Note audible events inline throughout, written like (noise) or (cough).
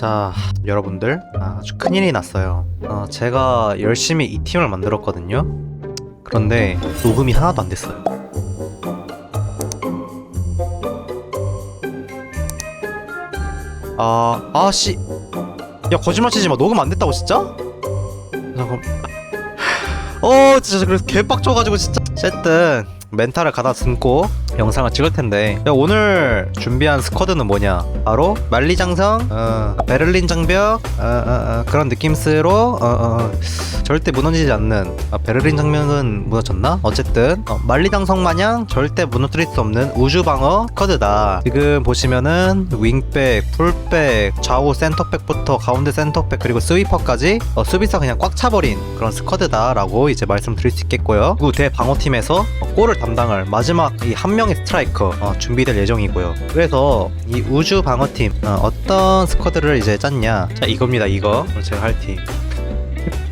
자, 여러분들 아주 큰일이 났어요. 어, 제가 열심히 이 팀을 만들었거든요. 그런데 녹음이 하나도 안 됐어요. 아, 아씨, 야 거짓말 치지 마. 녹음 안 됐다고 진짜? 잠깐. 어, 진짜 그래서 개빡쳐가지고 진짜. 어쨌든 멘탈을 가다 숨고 영상을 찍을 텐데. 야, 오늘 준비한 스쿼드는 뭐냐? 바로 만리장성 어, 베를린 장벽 어, 어, 어, 그런 느낌스로 어, 어, 어, 절대 무너지지 않는. 아, 베를린 장벽은 무너졌나? 어쨌든. 어, 만리장성 마냥 절대 무너뜨릴 수 없는 우주 방어 스쿼드다. 지금 보시면은 윙백 풀백 좌우 센터백부터 가운데 센터백 그리고 스위퍼까지 어, 수비사 그냥 꽉 차버린 그런 스쿼드다라고 이제 말씀드릴 수 있겠고요. 그리고 대방어팀에서 어, 골을 담당할 마지막 이한 명의 스트라이커 어, 준비될 예정이고요. 그래서 이 우주 방어팀 어, 떤 스쿼드를 이제 짰냐? 자 이겁니다 이거 제가 할 팀.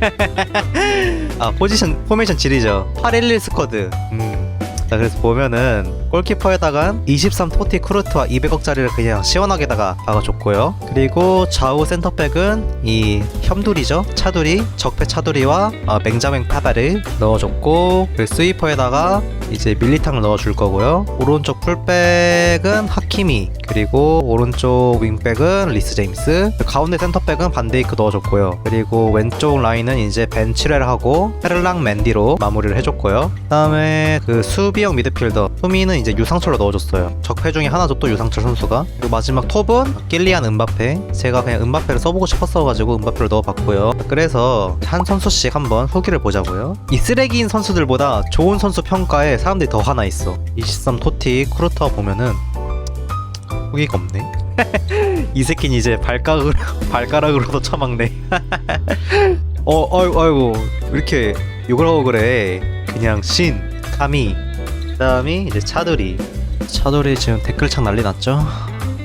(laughs) 아 포지션 포메이션 지리죠. 811 스쿼드. 음. 자 그래서 보면은 골키퍼에다가 23 토티 크루트와 200억짜리를 그냥 시원하게다가 박아줬고요. 그리고 좌우 센터백은 이 협두리죠. 차두리, 적폐 차두리와 어, 맹자맹 파바를 넣어줬고 그 스위퍼에다가 이제 밀리탕을 넣어줄 거고요. 오른쪽 풀백은 하키미 그리고 오른쪽 윙백은 리스 제임스 가운데 센터백은 반데이크 넣어줬고요. 그리고 왼쪽 라인은 이제 벤치레를 하고 페를랑 맨디로 마무리를 해줬고요. 그다음에 그 수비형 미드필더 수미는 이제 유상철로 넣어줬어요. 적폐 중에 하나죠 또 유상철 선수가. 그리고 마지막 톱은 길리안 은바페. 제가 그냥 은바페를 써보고 싶었어가지고 은바페를 넣어봤고요. 그래서 한 선수씩 한번 후기를 보자고요. 이 쓰레기인 선수들보다 좋은 선수 평가에 사람들이 더 하나 있어. 23 토티 쿠르타 보면은 후기가 없네. (laughs) 이 새끼는 이제 발가락으로 (laughs) 발가락으로도 처막네. (laughs) 어, 아이고, 아이고, 왜 이렇게 욕을 하고 그래. 그냥 신, 카미, 그 다음이 이제 차돌이. 차돌이 지금 댓글창 난리 났죠?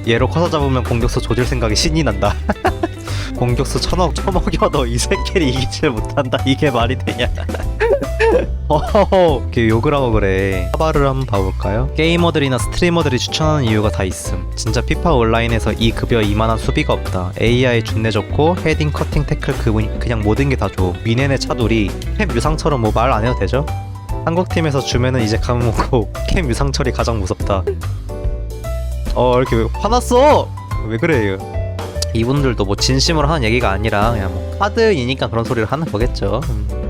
얘로 커서 잡으면 공격수 조질 생각이 신이 난다. 공격수 천억 처먹여도 이 새끼를 이기질 못한다. 이게 말이 되냐? (laughs) 어허허. 이렇게 욕을 하고 그래. 사바를 한번 봐볼까요? 게이머들이나 스트리머들이 추천하는 이유가 다 있음. 진짜 피파 온라인에서 이 급여 이만한 수비가 없다. AI 준내 좋고 헤딩 커팅 태클 그분 그냥 모든 게 다줘. 미네네 차돌이. 캠 유상처럼 뭐 말 안 해도 되죠? 한국팀에서 주면은 이제 까먹고 (laughs) 캠 유상철이 가장 무섭다. 어 이렇게 왜 화났어? 왜 그래요 이분들도 뭐 진심으로 하는 얘기가 아니라 그냥 뭐 카드이니까 그런 소리를 하는 거겠죠. 음.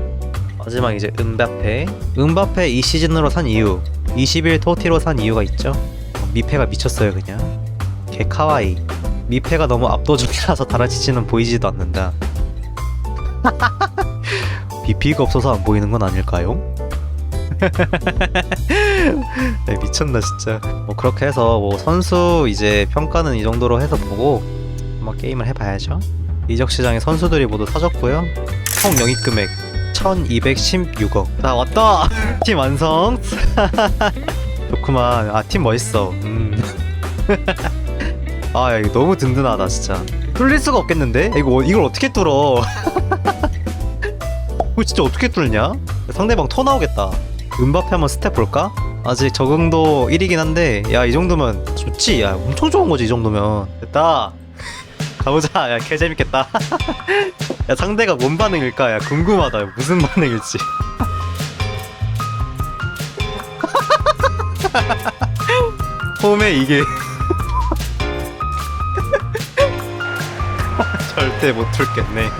마지막 이제 은바페. 은바페 이 시즌으로 산 이유 21 토티로 산 이유가 있죠? 어, 미페가 미쳤어요 그냥. 개 카와이. 미페가 너무 압도적이라서 달아지지는 보이지도 않는다. (laughs) BP가 없어서 안 보이는 건 아닐까요? (laughs) 네, 미쳤나 진짜. 뭐 그렇게 해서 뭐 선수 이제 평가는 이 정도로 해서 보고 한번 게임을 해봐야죠. 이적 시장에 선수들이 모두 사졌고요. 총 영입 금액 1216억. 자 왔다. (laughs) 팀 완성. (laughs) 좋구만. 아 팀 멋있어. 음. (laughs) 아 야, 이거 너무 든든하다 진짜. 뚫릴 수가 없겠는데? 이거 이걸 어떻게 뚫어? 이거 진짜 어떻게 뚫냐? 상대방 토 나오겠다. 은바페 한번 스텝 볼까? 아직 적응도 1이긴 한데 야 이 정도면 좋지. 야 엄청 좋은 거지 이 정도면. 됐다. 가보자. 야 개재밌겠다 야 상대가 뭔 반응일까? 야 궁금하다. 무슨 반응일지. (laughs) 홈에 이게. (laughs) 절대 못 틀겠네. (laughs)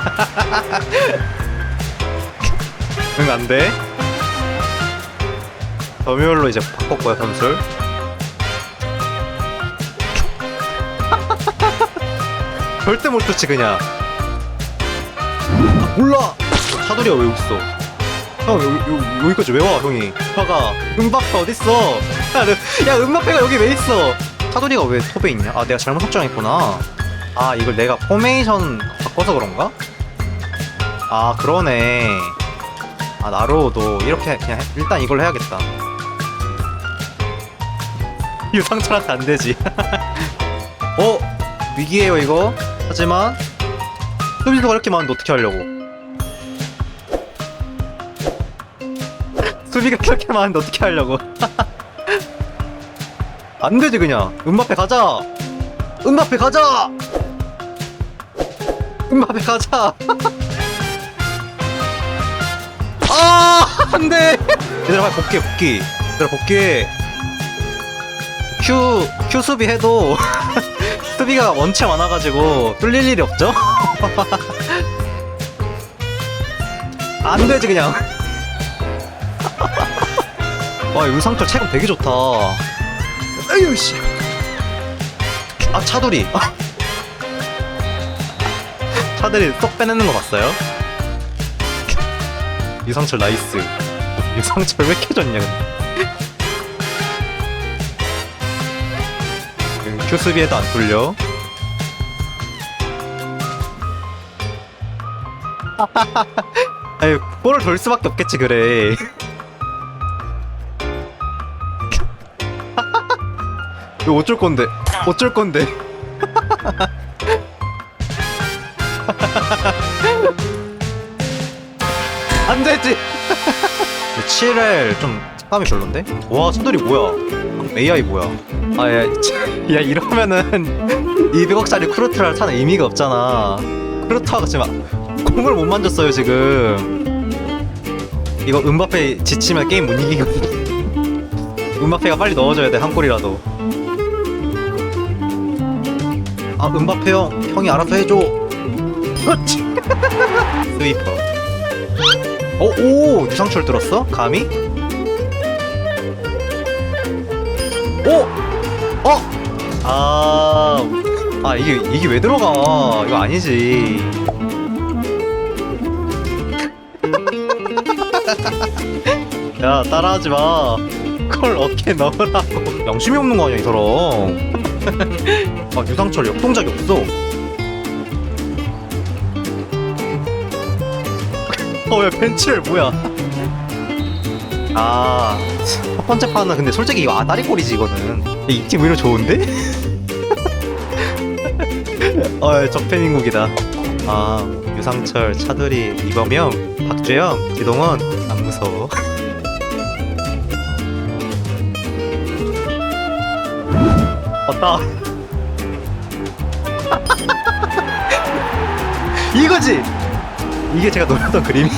응 안 돼? 점유율로 이제 바꿨고요 선술 절대 못 뚫지 그냥. 아, 몰라. 차돌이가 왜 있어 형 여기, 여기, 여기까지 왜 와 형이? 파가 은바페 어딨어? 야, 너- 야 은바페가 여기 왜 있어? 차돌이가 왜 톱에 있냐? 아 내가 잘못 설정했구나. 아 이걸 내가 포메이션 바꿔서 그런가? 아 그러네. 아 나로도 이렇게 그냥 해- 일단 이걸 해야겠다. (laughs) 유상철한테 안 되지. (laughs) 어? 위기에요 이거? 하지만 수비수가 이렇게 많은데 어떻게 하려고 수비가 그렇게 많은데 어떻게 하려고? (laughs) 안 되지 그냥. 은바페 가자. 은바페 가자. 음바페 가자. (laughs) 아 안돼. 얘들아 빨리 복귀 복귀. 얘들아 복귀 큐, 큐 수비 해도 (laughs) 수비가 원체 많아가지고 뚫릴 일이 없죠? 안 되지 그냥 와 유상철 체감 되게 좋다 아유 씨. 아 차돌이 아. 차돌이 쏙 빼내는 거 봤어요? 유상철 나이스 유상철 왜 이렇게 좋냐 근데 음, 큐 수비에도 안 뚫려 (laughs) 아유 볼을 돌 수밖에 없겠지 그래 이거 어쩔 건데? 어쩔 건데? (laughs) 안 되지. 7엘 좀 식감이 별론데? 와 순돌이 뭐야? AI 뭐야? 아 야 야 이러면은 (laughs) 200억짜리 크루트를 타는 의미가 없잖아. 크루트가 지금 공을 못 만졌어요 지금. 이거 음바페 지치면 게임 못 이기거든. (laughs) 음바페가 빨리 넣어줘야 돼 한 골이라도 아 음바페 형 형이 알아서 해줘 그렇지 (laughs) 스위퍼 어, 오 유상철 들었어? 감히? 오! 어! 아, 아 이게 이게 왜 들어가? 이거 아니지. (laughs) 야 따라하지 마. 그걸 어깨 넣으라고. (laughs) 양심이 없는 거 아니야 이 사람. 아 유상철 역동작이 없어. 어왜 벤치를 뭐야? 아. 첫 번째 판은 근데 솔직히 이거 아다리 꼴이지 이거는 이팀 오히려 좋은데? (laughs) 어 적팬인국이다 아 유상철 차두리 이범영 박주영 지동원 안 무서워 왔다 이거지 이게 제가 노렸던 그림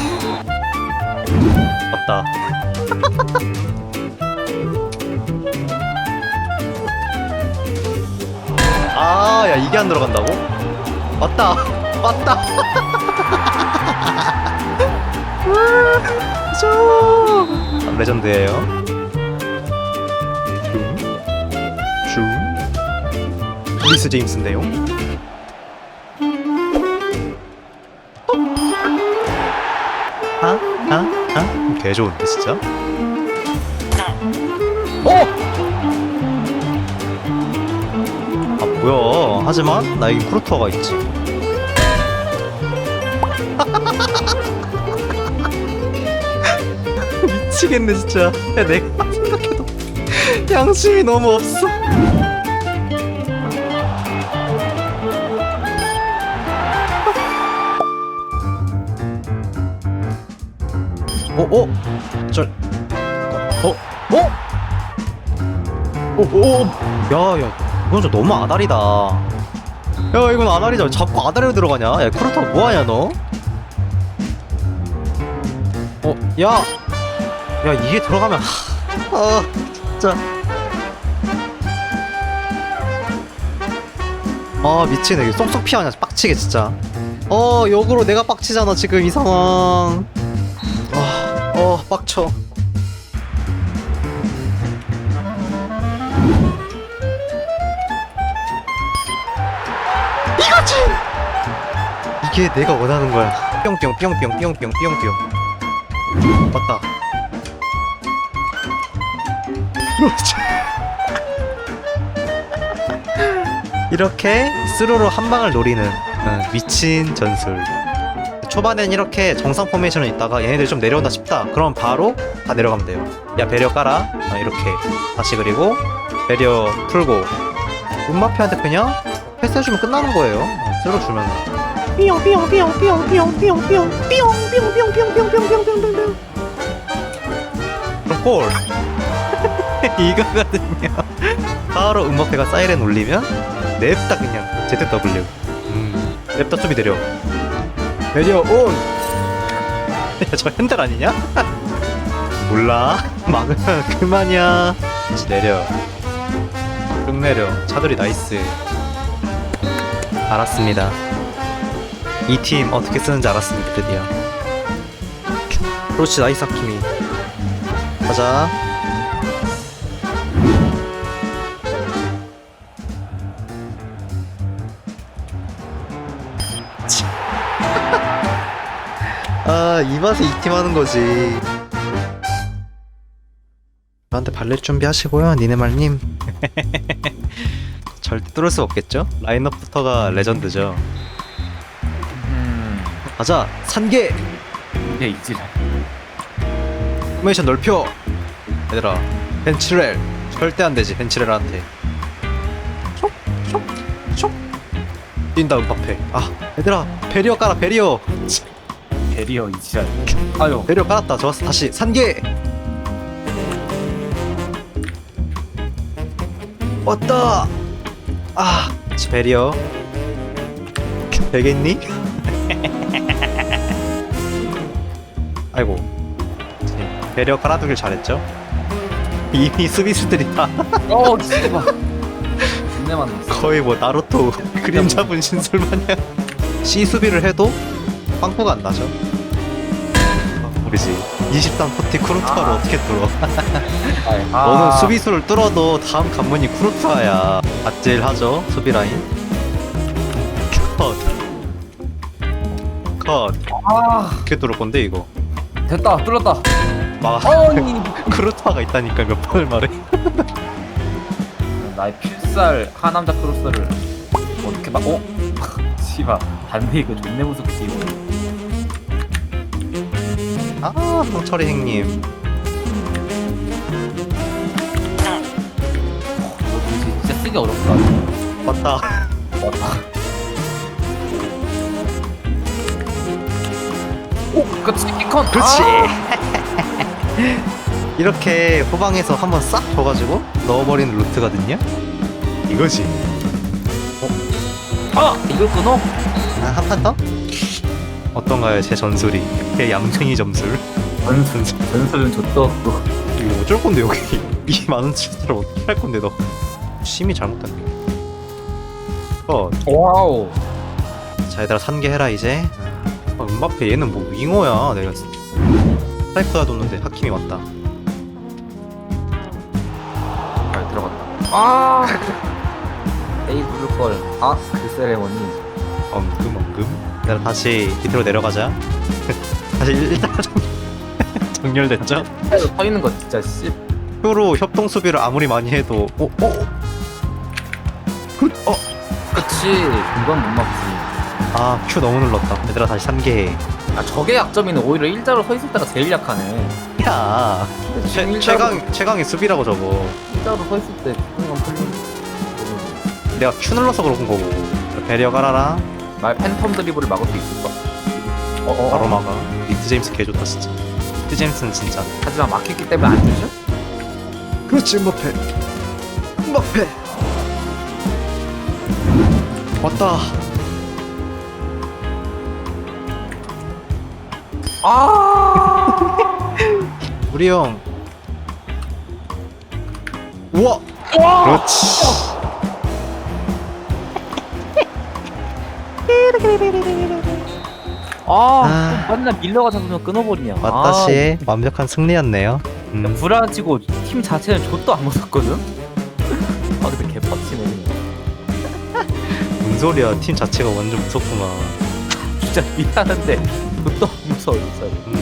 왔다 아, 야, 이게 안 들어간다고? 맞다! 맞다! 저 레전드예요. 줌. 리스 제임스인데요. 아, 아, 아, 개 좋은데 진짜. 어! 아 뭐야 하지만 나에게 크루터가 있지 (laughs) 미치겠네 진짜 야 내가 생각해도 양심이 너무 없어 어? 어? 저 어? 어? 오, 오, 야, 야, 이건 좀 너무 아다리다. 야, 이건 아다리잖아. 자꾸 아다리로 들어가냐? 야, 크루터 뭐하냐, 너? 어, 야, 야, 이게 들어가면, 하, 아, 진짜. 아, 미치네. 쏙쏙 피하냐, 빡치게, 진짜. 어, 역으로 내가 빡치잖아, 지금 이 상황. 아, 어, 빡쳐. 이거지! 이게 내가 원하는 거야. 뿅뿅 뿅뿅 뿅뿅 뿅뿅. 맞다. 그렇지. (laughs) 이렇게 스로로 한 방을 노리는 어, 미친 전술. 초반엔 이렇게 정상 포메이션을 있다가 얘네들 좀 내려온다 싶다. 그럼 바로 다 내려가면 돼요. 야 배려 깔아. 어, 이렇게 다시 그리고 배려 풀고 음마피한테 그냥 패스해주면 끝나는 거예요. 어, 스로 주면. 삐용 삐용 삐용 삐용 삐용 삐용 삐용 삐용 삐용 삐용 삐용 삐용 삐용 삐용 그럼 골. 이거거든요. 바로 음악회가 사이렌 울리면 냅다 그냥 ZW. 음. 랩터 수비 내려 내려 온! (laughs) 저 핸들 아니냐? (laughs) 몰라. (laughs) 막으면 그만이야. 다시 내려. 쭉 내려. 차돌이 나이스. 알았습니다. 이 팀 어떻게 쓰는지 알았습니다 드디어. 그렇지 나이스 하키미 가자 아, 이 맛에 이 팀 하는 거지. 저한테 발릴 준비 하시고요, 니네말님. (laughs) 절대 뚫을 수 없겠죠? 라인업부터가 레전드죠. 음, 가자, 산개! 이게 있지. 포메이션 넓혀! 얘들아, 벤치렐! 절대 안 되지, 벤치렐한테. 촉! 촉! 촉! 뛴다, 음파페. 아, 얘들아, 베리어 깔아, 베리어! 베리어 이지랄. 아유, 베리어 깔았다, 좋았어, 다시, 산개! 왔다! 아, 지 베리어. 되겠니? (laughs) 아이고. 베리어 깔아두길 잘했죠? 이미 수비수들이 다 어, 씨발. 존내 맞네. 거의 뭐 나루토 그림자 분신술 마냥 C 수비를 해도 빵꾸가 안 나죠. 모르지. 23 포티 쿠르투아를 아. 어떻게 뚫어? (laughs) 아, 너는 수비수를 뚫어도 다음 관문이 쿠르투아야. 아찔하죠 수비 라인. 컷. 컷. 아, 어떻게 뚫을 건데 이거? 됐다, 뚫렸다. 막 어, 이 (laughs) 쿠르투아가 있다니까 몇 번을 말해. 나의 필살 하남자 크로스를 어떻게 막, 어? (laughs) 씨발, 반대 이거 존내 무섭지, 이거. 아, 홍철이 형님. 이거 진짜 쓰기 어렵다. 맞다. 맞다. (laughs) 오, 그치, 키컨. 그렇지. 아! (laughs) 이렇게 후방에서 한번 싹 줘가지고 넣어버리는 루트거든요. 이거지. 아, 이걸 끊어? 아, 한판 더? 어떤가요, 제 전술이? 제 얌생이 점술. 전술, 전술은 줬다 없고. 이거 어쩔 건데 여기 (laughs) 이 많은 치즈를 어떻게 할 건데 너? 심이 잘못됐네. 어, 와우. 자 얘들아 산게 해라 이제. 아, 음바페 얘는 뭐 윙어야 내가 진짜. 스트라이크가 뒀는데 하킴이 왔다. 잘 들어갔다. 아! (laughs) 에이, 누를 걸. 아, 그 세레머니. 엉금 엉금. 얘들아 다시 밑으로 내려가자. (laughs) 다시 일- 일단 (laughs) 정렬됐죠? 사이로 서 있는 거 진짜 씨. 표로 협동 수비를 아무리 많이 해도 어, 어, 그치. 이건 못 막지. 아, 큐 너무 눌렀다. 얘들아 다시 3개. 아, 저게 약점이네. 오히려 일자로 서 있을 때가 제일 약하네. 야, 최, 일자로- 최강 최강의 수비라고 저거. 일자로 서 있을 때 순간 풀리는. 내가 큐 눌러서 그런 거고. 배리어 깔아라. 말 팬텀 드리블을 막을 수 있을까? 어, 어, 바로 어. 막아. 리트 제임스 개 좋다 진짜. 리트 제임스는 진짜. 하지만 막혔기 때문에 안 주죠? 그렇지 음바페. 음바페. 왔다. 아! (laughs) 우리 형. 우와. 그렇지. 아, 아. 또 맨날 밀러가 잡으면 끊어버리냐. 왔다시 완벽한 승리였네요. 아, 음. 불안치고 팀 자체는 좆도 안 먹었거든? (laughs) 아, 근데 개빡치네, 그냥. (laughs) 뭔 소리야? 팀 자체가 완전 무섭구만. 진짜 미안한데 좆도 안 무서워, 진짜. 음.